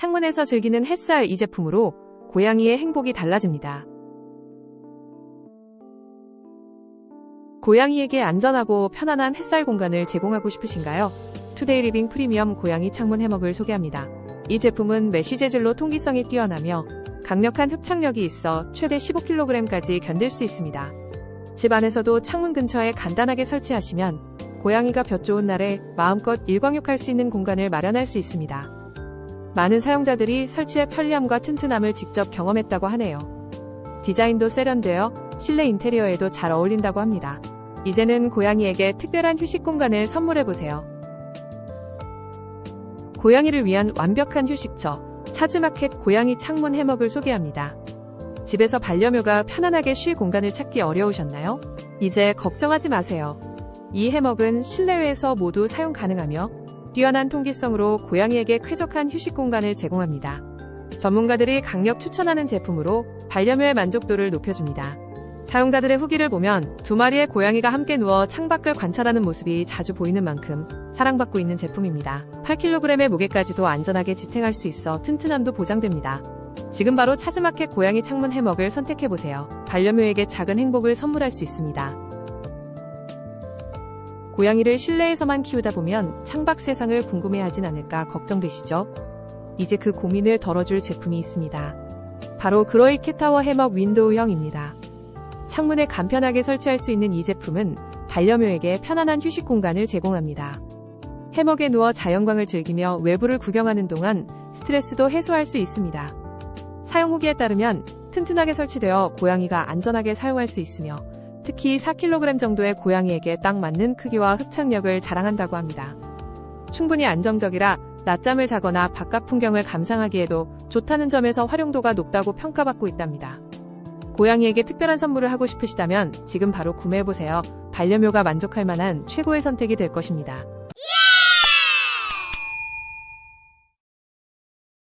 창문에서 즐기는 햇살 이 제품으로 고양이의 행복이 달라집니다. 고양이에게 안전하고 편안한 햇살 공간을 제공하고 싶으신가요? 투데이 리빙 프리미엄 고양이 창문 해먹을 소개합니다. 이 제품은 메쉬 재질로 통기성이 뛰어나며 강력한 흡착력이 있어 최대 15kg까지 견딜 수 있습니다. 집 안에서도 창문 근처에 간단하게 설치하시면 고양이가 볕 좋은 날에 마음껏 일광욕할 수 있는 공간을 마련할 수 있습니다. 많은 사용자들이 설치의 편리함과 튼튼함을 직접 경험했다고 하네요. 디자인도 세련되어 실내 인테리어에도 잘 어울린다고 합니다. 이제는 고양이에게 특별한 휴식 공간을 선물해보세요. 고양이를 위한 완벽한 휴식처, 차즈마켓 고양이 창문 해먹을 소개합니다. 집에서 반려묘가 편안하게 쉴 공간을 찾기 어려우셨나요? 이제 걱정하지 마세요. 이 해먹은 실내외에서 모두 사용 가능하며 뛰어난 통기성으로 고양이에게 쾌적한 휴식 공간을 제공합니다. 전문가들이 강력 추천하는 제품으로 반려묘의 만족도를 높여줍니다. 사용자들의 후기를 보면 두 마리의 고양이가 함께 누워 창밖을 관찰하는 모습이 자주 보이는 만큼 사랑받고 있는 제품입니다. 8kg의 무게까지도 안전하게 지탱할 수 있어 튼튼함도 보장됩니다. 지금 바로 차즈마켓 고양이 창문 해먹을 선택해보세요. 반려묘에게 작은 행복을 선물할 수 있습니다. 고양이를 실내에서만 키우다 보면 창밖 세상을 궁금해하진 않을까 걱정되시죠? 이제 그 고민을 덜어줄 제품이 있습니다. 바로 그로이 캣타워 해먹 윈도우형입니다. 창문에 간편하게 설치할 수 있는 이 제품은 반려묘에게 편안한 휴식 공간을 제공합니다. 해먹에 누워 자연광을 즐기며 외부를 구경하는 동안 스트레스도 해소할 수 있습니다. 사용 후기에 따르면 튼튼하게 설치되어 고양이가 안전하게 사용할 수 있으며 특히 4kg 정도의 고양이에게 딱 맞는 크기와 흡착력을 자랑한다고 합니다. 충분히 안정적이라 낮잠을 자거나 바깥 풍경을 감상하기에도 좋다는 점에서 활용도가 높다고 평가받고 있답니다. 고양이에게 특별한 선물을 하고 싶으시다면 지금 바로 구매해보세요. 반려묘가 만족할 만한 최고의 선택이 될 것입니다.